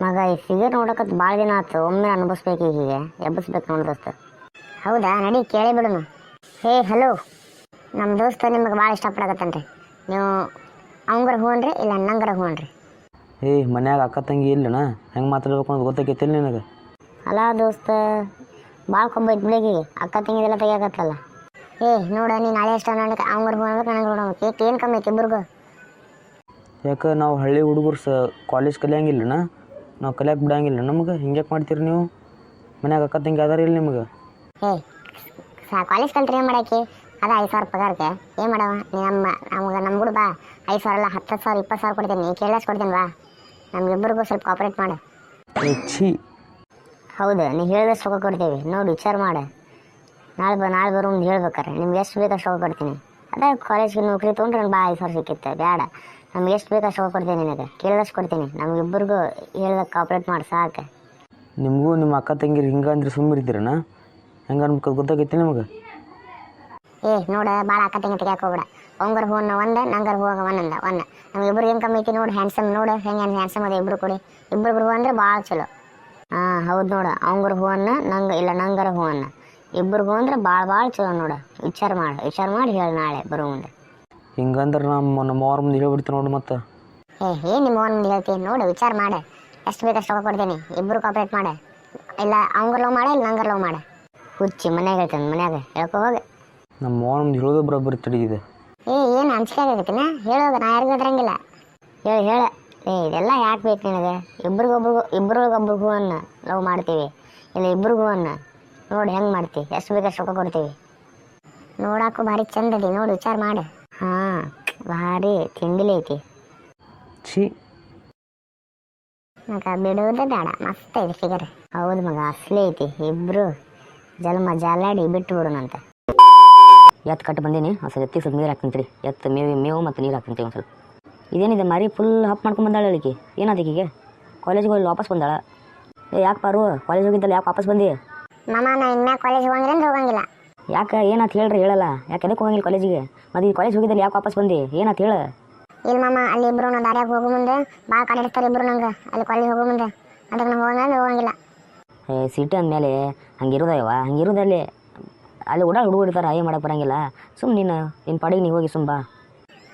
ಮಗ ಈ ಫಿಗರ್ ನೋಡಕತ್ ಭಾಳ ದಿನ ಆಯ್ತು ಒಮ್ಮೆ ಅನುಭವಿಸ್ಬೇಕು ಹೀಗೆ ಎಬ್ಬಿಸ್ಬೇಕು ನೋಡಿ ದೋಸ್ತ. ಹೌದಾ? ನಡಿ ಕೇಳಿ ಬಿಡೋಣ. ಹೇ ಹಲೋ ನಮ್ಮ ದೋಸ್ತ ನಿಮಗೆ ಭಾಳ ಇಷ್ಟಪಡಕತ್ತನ್ರಿ. ನೀವು ಅವಂಗರ ಹೂನ್ರಿ ಇಲ್ಲ ನಂಗರ ಹೂನ್ರಿ ಏ ಮನ್ಯಾಗ ಅಕ್ಕ ತಂಗಿ ಇಲ್ಲಣ ಹೆಂಗೆ ಮಾತಾಡ್ಬೇಕು ಅಂತ ಗೊತ್ತಾಗೈತಿಲ್ಲ ನಿನಗೆ? ಅಲ್ಲ ದೋಸ್ತ ಭಾಳ ಕೊಬ್ಬ ಬಿಡಗೀಗೆ ಅಕ್ಕ ತಂಗಿದೆಲ್ಲ ತೆಗಿಯಾಕತ್ತಲ್ಲ. ಏ ನೋಡ ನೀನು ನಾಳೆ ಇಷ್ಟ ನನಗೆ ಅವಂಗರ ಹೂ ಅನ್ಬೇಕು ನನಗೆ ನೋಡೋ ಏಕೆ ಏನು ಕಮ್ಮಿ ಐತಿ ಇಬ್ಬರಿಗೂ ಯಾಕೆ ನಾವು ಹಳ್ಳಿ ಹುಡುಗರು ಸ ಕಾಲೇಜ್ ಕಲಿಯಂಗಿಲ್ಲನ? ನಾವು ಕಲಿಯಕ್ಕೆ ಬಿಡಂಗಿಲ್ಲ. ನಮ್ಗೆ ಹಿಂಗೆ ಮಾಡ್ತೀರಿ ನೀವು? ಮನ್ಯಾಗ ಅಕ್ಕ ತಂಗಿ ಅದಾರ ಇಲ್ಲ ನಿಮ್ಗೆ? ಹೇ ಸಾ ಕಾಲೇಜ್ ಕಲ್ತ್ರಿ ಏನು ಮಾಡಾಕಿ ಅದ ಐದು ಸಾವಿರ ಪಗಾರಕ್ಕೆ ಏನು ಮಾಡವ? ನೀ ನಮ್ಮ ನಮ್ಗೆ ನಮ್ಮ ಕೂಡ ಬಾ. ಐದು ಸಾವಿರ ಅಲ್ಲ ಹತ್ತು ಸಾವಿರ ಇಪ್ಪತ್ತು ಸಾವಿರ ಕೊಡ್ತೀನಿ. ನೀ ಕೇಳಸ್ ಕೊಡ್ತೀನಿ ಬಾ. ನಮ್ಗಿಬ್ಬರಿಗೂ ಸ್ವಲ್ಪ ಕಾಪ್ರೇಟ್ ಮಾಡು. ಛೀ. ಹೌದು ನೀ ಹೇಳಿದಷ್ಟು ರೊಕ್ಕ ಕೊಡ್ತೀವಿ. ನೋಡಿ ವಿಚಾರ ಮಾಡು. ನಾಳೆ ಬ ನಾಳೆ ಬರೋ ಮುಂದೆ ಹೇಳ್ಬೇಕಾರೆ. ನಿಮ್ಗೆ ಎಷ್ಟು ಬೇಕಷ್ಟು ರೊಕ್ಕ ಕೊಡ್ತೀನಿ. ಅದೇ ಕಾಲೇಜ್ಗೆ ನೌಕರಿ ತೊಗೊಂಡ್ರೆ ನಂಗೆ ಬಾ ಐದು ಸಾವಿರ ಸಿಕ್ಕಿತ್ತು. ಬೇಡ ನಮ್ಗೆ ಎಷ್ಟು ಬೇಕು ಅಷ್ಟು ಕೊಡ್ತೀನಿ ನಿನಗೆ? ಕೇಳಿದಷ್ಟು ಕೊಡ್ತೀನಿ ನಮಗಿಬ್ಬರಿಗೂ ಹೇಳಿದ ಕಾಪ್ರೇಟ್ ಮಾಡಿ ಸಾಕು. ನಿಮಗೂ ನಿಮ್ಮ ಅಕ್ಕ ತಂಗಿರು ಹಿಂಗೆ ಅಂದ್ರೆ ಸುಮ್ಮನಿರ್ತೀರನ ಹೆಂಗೆ ಅನ್ಬೇಕು ಗೊತ್ತಾಗೈತಿ ನಿಮಗೆ? ಏ ನೋಡ ಭಾಳ ಅಕ್ಕ ತಂಗಿ ತೆಗಿಯಾಕ ಹೋಗ್ಬೇಡ. ಅವಂಗರ ಒಂದು ಒಂದ ನಂಗರ ಹೂವಾಗ ಒಂದಂದ ಒಂದ. ನಮ್ಗೆ ಇಬ್ರು ಏನು ಕಮ್ಮಿ ಐತಿ ನೋಡು ಹ್ಯಾಂಡ್ಸಮ್ ನೋಡು ಹೆಂಗೆ ಹ್ಯಾಂಡ್ಸಮ್ ಅದ ಇಬ್ಬರು ಕೊಡಿ. ಇಬ್ರು ಹೂ ಅಂದ್ರೆ ಭಾಳ ಚಲೋ. ಹಾಂ ಹೌದು ನೋಡು ಅವಂಗರ ಹೂವನ್ನ ನಂಗೆ ಇಲ್ಲ ನಂಗರ ಹೂವನ್ನ ಇಬ್ರು ಹೂ ಅಂದ್ರೆ ಭಾಳ ಭಾಳ ಚಲೋ ನೋಡು. ವಿಚಾರ ಮಾಡು ವಿಚಾರ ಮಾಡಿ ಹೇಳಿ ನಾಳೆ ಬರೋ ಮುಂದೆ. ಹಿಂಗಂದ್ರೆ ನಮ್ಮ ನಮ್ಮ ಅವ್ರ ಮುಂದೆ ಹೇಳ್ಬಿಡ್ತೀನಿ ನೋಡಿ ಮತ್ತೆ. ಏ ಏನು ನಿಮ್ಮ ಮುಂದೆ ಹೇಳ್ತೀನಿ? ನೋಡು ವಿಚಾರ ಮಾಡು. ಎಷ್ಟು ಬೇಕಷ್ಟು ರೊಕ್ಕ ಕೊಡ್ತೀನಿ ಇಬ್ರು ಕಾಪ್ರೇಟ್ ಮಾಡೆ. ಇಲ್ಲ ಅವಂಗರ ಲವ್ ಮಾಡೆ ಇಲ್ಲ ನಂಗರ ಲವ್ ಮಾಡೆ. ಹುಚ್ಚಿ ಮನ್ಯಾಗ ಹೇಳ್ತಾನೆ ಮನ್ಯಾಗ. ಹೇಳ್ಕೊ ಹೋಗಿ. ನಮ್ಮ ಅವ್ರ ಮುಂದೆ ಹೇಳೋದು ಬರೋಬ್ಬರಿ ತಡಗಿದೆ ಏ ಏನು ಅಂಚಿಕೆ ಆಗತ್ತಿನ ಹೇಳೋದು ನಾ ಯಾರಿಗೂ ಅದ್ರಂಗಿಲ್ಲ ಹೇಳು ಹೇಳ. ಏ ಇದೆಲ್ಲ ಯಾಕೆ ಬೇಕು ನಿನಗೆ? ಇಬ್ರಿಗೊಬ್ರಿಗೂ ಇಬ್ರಿಗೊಬ್ರಿಗೂ ಅನ್ನ ಲವ್ ಮಾಡ್ತೀವಿ. ಇಲ್ಲ ಇಬ್ರಿಗೂ ಅನ್ನ. ನೋಡಿ ಹೆಂಗೆ ಮಾಡ್ತೀವಿ ಎಷ್ಟು ಬೇಕಷ್ಟು ರೊಕ್ಕ ಕೊಡ್ತೀವಿ ನೋಡಾಕು ಭಾರಿ ಚಂದ ಅದಿ. ನೋಡಿ ವಿಚಾರ ಮಾಡು. ಹಾಂ ಭಾರಿ ತಿಂಡಿಲಿ ಐತಿ. ಛೀ. ಮಗ ಬಿಡುವುದೇ ಬೇಡ ಮಸ್ತ್ ಐತಿ ಫಿಗರ್ ಹೌದು ಮಗ ಅಸಲಿ ಐತಿ ಇಬ್ರು ಜಲ್ಮ ಜಾಲಾಡಿ ಬಿಟ್ಟು ಬಿಡೋಣಂತ ಎತ್ತು ಕಟ್ಟು ಬಂದೀನಿ ಅಸಲು ಎತ್ತಿಗೆ ಸ್ವಲ್ಪ ನೀರು ಹಾಕ್ತೀನಿ ಎತ್ತು ಮೇವು ಮೇವು ಮತ್ತು ನೀರು ಹಾಕ್ತೀನಿ ಒಂದು ಸ್ವಲ್ಪ. ಇದೇನಿದೆ ಮರಿ ಫುಲ್ ಹಪ್ ಮಾಡ್ಕೊಂಡು ಬಂದಾಳೆ ಅಳಿಕೆ ಏನಾದೀಕಿಗೆ ಕಾಲೇಜಿಗೆ ಹೋಗಿ ವಾಪಸ್ ಬಂದಾಳ. ಏ ಯಾಕೆ ಪಾರು? ಕಾಲೇಜ್ ಹೋಗಿದ್ದಲ್ಲ ಯಾಕೆ ವಾಪಸ್ ಬಂದಿ? ಮಾಮ ನಾ ಇನ್ಮ್ಯಾಗ ಕಾಲೇಜ್ ಹೋಗಂಗಿಲ್ಲ ಅಂದ್ರೆ ಹೋಗಂಗಿಲ್ಲ. ಯಾಕೆ ಏನಂತ ಹೇಳ್ರಿ ಹೇಳಲ್ಲ. ಯಾಕೆ ಎದಕ್ಕೆ ಹೋಗಂಗಿಲ್ಲ ಕಾಲೇಜಿಗೆ ಮತ್ತೆ ಈ ಕಾಲೇಜ್ ಹೋಗಿದ್ದಲ್ಲಿ ಯಾಕೆ ವಾಪಸ್ ಬಂದಿ? ಏನಂತ ಹೇಳ. ಇಲ್ಲ ಮಾಮ ಅಲ್ಲಿ ಇಬ್ರು ನಾವು ದಾರ್ಯಾಗ ಹೋಗೋ ಮುಂದೆ. ಭಾಳ ಕಾಡಿರ್ತಾರೆ ಇಬ್ರು ನಂಗೆ. ಅಲ್ಲಿ ಕಾಲೇಜ್ ಹೋಗೋ ಮುಂದೆ. ಅದಕ್ಕೆ ನಂಗೆ ಹೋಗಂಗ ಹೋಗಂಗಿಲ್ಲ. ಏ ಸಿಟಿ ಅಂದಮೇಲೆ ಹಂಗಿರೋದವ ಹಂಗಿರೋದಲ್ಲಿ ಅಲ್ಲಿ ಓಡಾಡಿ ಹುಡುಗರು ಇರ್ತಾರೆ ಏನು ಮಾಡಕ್ಕೆ ಬರಂಗಿಲ್ಲ. ಸುಮ್ಮನೆ ನೀನು ನಿನ್ನ ಪಾಡಿಗೆ ನೀವು ಹೋಗಿ ಸುಮ್ಮ ಬಾ.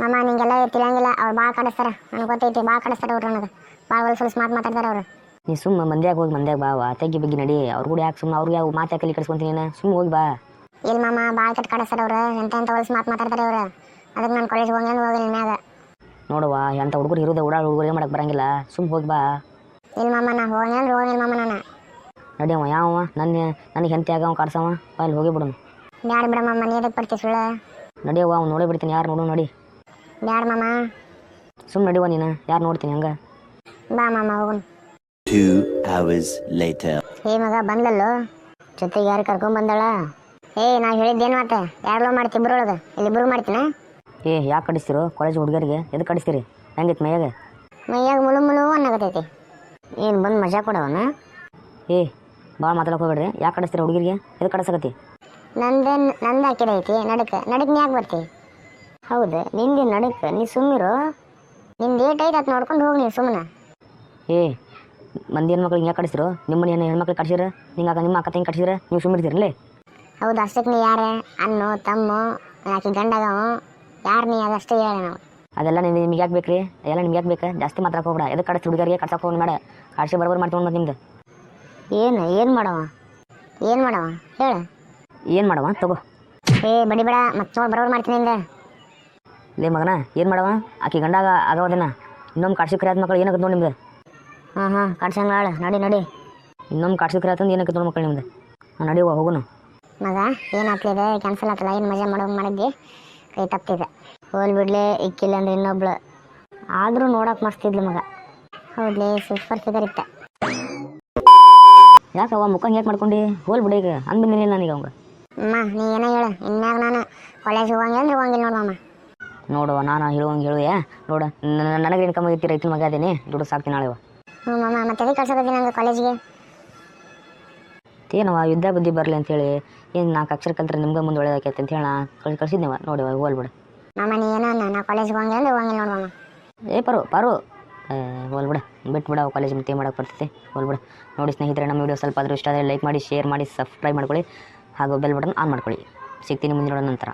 ಮಾಮ ನಿಂಗೆಲ್ಲ ತಿಳಿಯಂಗಿಲ್ಲ. ಅವ್ರು ಭಾಳ ಕಾಡಿಸ್ತಾರೆ. ನನಗೆ ಗೊತ್ತೈತಿ ಭಾಳ ಕಾಡಿಸ್ತಾರೆ ಅವ್ರು ನನಗೆ. ಭಾಳ ಒಳ್ಳೆ ಹೊಲ್ಸ್ ಮಾತು ಮಾತಾಡ್ತಾರೆ ಅವರು. ನೀ ಸುಮ್ಮ ಮಂದ್ಯಾಗ ಹೋಗಿ ಮಂದ್ಯಾಗ ಬಾ ತೆಗಿ ಬಗ್ಗೆ ನಡಿ. ಅವ್ರು ಕೂಡ ಯಾಕೆ ಸುಮ್ಮನೆ ಅವ್ರಿಗೆ ಯಾವ ಮಾತು ಯಾಕೆ ಕಲಿಸ್ಕೊಂತೀನಿ ನೀನು? ಸುಮ್ಮ ಹೋಗಿ ಬಾ. ಇಲ್ಲ ಮಾಮ ಭಾಳ ಕೆಟ್ಟ ಕಾಡಿಸ್ತಾರ ಅವ್ರು. ಎಂತ ಎಂತ ಹೊಲ್ಸ್ ಮಾತು ಮಾತಾಡ್ತಾರೆ ಅವ್ರು. ಅದಕ್ಕೆ ನಾನು ಕಾಲೇಜ್ ಹೋಗಂಗ ಹೋಗಿಲ್ಲ ಮ್ಯಾಗ ನೋಡುವ ಎಂಥ ಹುಡುಗರು ಇರೋದೇ ಓಡಾಡ ಹುಡುಗರು ಏನು ಮಾಡಕ್ಕೆ ಬರಂಗಿಲ್ಲ. ಸುಮ್ಮ ಹೋಗಿ ಬಾ. ಇಲ್ಲ ಮಾಮ ನಾ ಹೋಗಂಗ ಅಂದ್ರೆ ಹೋಗಿಲ್ಲ ಮಾಮ ನಾನು. ನಡಿಯವ ಯಾವ ನನ್ನ ನನಗೆ ಹೆಂಡತಿ ಆಗವ ಕಾಡ್ಸವ. ಬಾ ಅಲ್ಲಿ ಹೋಗಿ ಬಿಡೋನು. ಬ್ಯಾಡ ಬಿಡ ಮಾಮ ನೀ ಎದಕ್ಕೆ ಬರ್ತೀವಿ ಸುಳ್ಳು? ನಡಿಯವ್ವ ಅವ್ನು ನೋಡೇ ಬಿಡ್ತೀನಿ ಯಾರು ನೋಡು ನೋಡಿ. ಬ್ಯಾಡ ಮಾಮ. ಸುಮ್ಮ ನಡಿವ ನೀನು ಯಾರು ನೋಡ್ತೀನಿ ಹಂಗೆ? ಬಾ ಮಾಮ ಹೋಗೋಣ. Two hours later. ಏ ಮಗ ಬಂದಲ್ಲೋ ಜೊತೆಗೆ ಯಾರು ಕರ್ಕೊಂಡ್ ಬಂದಾಳ ಏ ನಾ ಹೇಳಿದ್ದೇನು ಮತ್ತೆ? ಯಾರು ಮಾಡ್ತಿ ಇಬ್ಬರೊಳಗೆ ಇಲ್ಲಿ ಇಬ್ರು ಮಾಡ್ತೀನ? ಏ ಯಾಕೆ ಕಡಿಸ್ತಿರು? ಕಾಲೇಜ್ ಹುಡುಗರಿಗೆ. ಎದು ಕಡಿಸ್ತೀರಿ? ಹೆಂಗಿತ್ತು ಮೈಯಾಗ? ಮೈಯಾಗ ಮುಳು ಮುಳು ಅನ್ನಾಗತೈತಿ ಏನು ಬಂದು ಮಜಾ ಕೊಡವನ ಏ ಭಾಳ ಮಾತಾಡಕ್ಕೆ ಹೋಗ್ಬೇಡ್ರಿ. ಯಾಕೆ ಕಡಿಸ್ತೀರಿ ಹುಡುಗರಿಗೆ? ಎದು ಕಡಿಸಕತ್ತಿ? ನಂದೆ ನಂದು ಹಾಕಿದೈತಿ. ನಡಕ ನಡಕ್ಕೆ ನೀ ಯಾಕೆ ಬರ್ತಿ. ಹೌದು? ನಿಂದು ನಡಕ್ಕೆ ನೀ ಸುಮ್ಮಿರು? ನಿಂದು ಏಟ್ ಐತೆ ಅದು ನೋಡ್ಕೊಂಡು ಹೋಗಿ ನೀವು ಸುಮ್ಮನೆ ಏ ಮಂದಿ ಹೆಣ್ಮಕ್ಳಿಗೆ ಹಿಂಗೆ ಕಡಿಸಿರು ನಿಮ್ಮನ್ನ ಹೆಣ್ಮಕ್ಳು ಹೆಣ್ಮಕ್ಳಿಗೆ ಕಡಿಸಿರ ನಿಂಗೆ ನಿಮ್ಮ ಅಕ್ಕ ತಂಗಿ ಕಡಿಸಿರ ನೀವು ಸುಮ್ಮಿರ್ತೀರಲ್ಲೇ? ಹೌದು ಅಷ್ಟಕ್ಕೆ ನೀ ಯಾರೇ? ಅನ್ನು ತಮ್ಮು ಆಕಿ ಗಂಡಗವ? ಯಾರು ನೀ? ಅದಷ್ಟೇ ಹೇಳ ನಾವು. ಅದೆಲ್ಲ ನಿಮ್ಗೆ ನಿಮ್ಗೆ ಯಾಕೆ ಬೇಕ್ರಿ? ಎಲ್ಲ ನಿಮ್ಗೆ ಯಾಕೆ ಬೇಕು? ಜಾಸ್ತಿ ಮಾತ್ರ ಹೋಗ್ಬೇಡ. ಎದಕ್ಕೆ ಕಡಿಸಿ ಹುಡುಗರಿಗೆ ಕಡ್ಸಕ್ಕೆ ಹೋಗಿ ಮಾಡ ಕಾಡ್ಸಿ ಬರ್ಬರ್ ಮಾಡ್ಕೊಂಡು ನಿಮ್ದು. ಏನು ಏನು ಮಾಡವ? ಏನು ಮಾಡವ? ಹೇಳು. ಏನು ಮಾಡವ? ತಗೋ. ಏ ಬಡಿ ಬೇಡ. ಮತ್ತೆ ನೋಡಿ ಬರೋರು ಮಾಡ್ತೀನಿ ಹಿಂದೆ ಲೇ ಮಗನ ಏನು ಮಾಡವ? ಆಕಿ ಗಂಡಾಗ ಆಗೋದಿನ. ಇನ್ನೊಮ್ಮೆ ಕಾಡ್ಸಿ ಕರಿಯಾದ ಮಕ್ಕಳು ಏನಾಗುತ್ತೆ ನೋಡಿ ನಿಮ್ದು? ಹಾಂ ಹಾಂ ಕಡ್ಸಂಗಾಳ ನಡಿ ನಡಿ. ಇನ್ನೊಮ್ಮೆ ಕಾಡ್ಸಿ ಕರಿಯಾತಂದು ಏನಕ್ಕೆ ನೋಡಿ ಮಕ್ಕಳು ನಿಮ್ದು? ಹಾಂ ನಡಿಯುವ ಹೋಗುನು. ಮಗ ಏನಾಗ್ತಿದೆ ಕ್ಯಾನ್ಸಲ್ ಆಗ್ತಲ್ಲ ಏನು ಮಜಾ ಮಾಡೋ ಮಾಡಿದ್ದೆ ಕೈ ತಪ್ಪಿದೆ ಹೋಲ್ ಬಿಡ್ಲೆ ಇಕ್ಕಿಲ್ಲ ಅಂದ್ರೆ ಇನ್ನೊಬ್ಳು. ಆದರೂ ನೋಡೋಕೆ ಮಸ್ತ್ ಇದ್ಲು ಮಗ. ಹೌದ್ಲೇ ಸೂಪರ್ ಫಿಗರ್ ಇತ್ತ. ಯಾಕವ ಮುಖ ಹೇಗೆ ಮಾಡ್ಕೊಂಡು? ಹೋಲ್ ಬಿಡಿ ಈಗ ಅಂದ್ಬಿದ್ದೀನಿ ನನಗೆ ಅವಂಗ. ಅಮ್ಮ ನೀ ಏನೋ ಹೇಳು ಇನ್ಮ್ಯಾಗ ನಾನು ಕಾಲೇಜ್ ಹೋಗಂಗೆ ಅಂದ್ರೆ ಹೋಗಂಗಿಲ್ಲ ನೋಡು ಮಾಮ. ನೋಡುವ ನಾನು ಹೇಳುವಂಗೆ ಹೇಳುವೆ ನೋಡು ನನಗೆ ಇನ್ಕಮ್ ಐತಿ ರೈತನ ಮಗ ಅದೇನೆ. ದುಡ್ಡು ಸಾಕ್ತೀನಿ ನಾಳೆ ಹ್ಞೂ ಮಾಮ ಮತ್ತೆ ಕಳ್ಸಕತ್ತೀನಿ ನಂಗೆ ಕಾಲೇಜಿಗೆ ಏನವ ಯುದ್ಧ ಬುದ್ಧಿ ಬರಲಿ ಅಂತೇಳಿ ಏನು ನಾಲ್ಕು ಅಕ್ಷರ ಕಲ್ತ್ರೆ ನಿಮ್ಗೆ ಮುಂದೆ ಒಳ್ಳೇದಾಕೈತೆ ಅಂತ ಹೇಳಿ ಕಳ್ಸಿ ಕಳ್ಸಿದ್ನೇವ ನೋಡಿವ ಹೋಲ್ಬಿಡು ಮಾಮ ನೀ ಏನೋ ಅನ್ನ ನಾ ಕಾಲೇಜ್ ಹೋಗಂಗಿಲ್ಲ ಅಂದ್ರೆ ಹೋಗಂಗಿಲ್ಲ ನೋಡು ಮಾಮ. ಏ ಪರು ಪಾರು ಹೋಲ್ಬಿಡ ಬಿಟ್ಟು ಬಿಡ. ಕಾಲೇಜ್ ಮತ್ತೆ ಮಾಡೋಕೆ ಬರ್ತೈತೆ. ಹೋಲ್ಬಿಡ ನೋಡಿ ಸ್ನೇಹಿತರೆ ನಮ್ಮ ವಿಡಿಯೋ ಸ್ವಲ್ಪ ಆದರೂ ಇಷ್ಟ ಆದರೆ ಲೈಕ್ ಮಾಡಿ ಶೇರ್ ಮಾಡಿ ಸಬ್ಸ್ಕ್ರೈಬ್ ಮಾಡ್ಕೊಳ್ಳಿ. ಹಾಗೂ ಬೆಲ್ ಬಟನ್ ಆನ್ ಮಾಡ್ಕೊಳ್ಳಿ. ಸಿಗ್ತೀನಿ ಮುಂದಿನ ನಂತರ.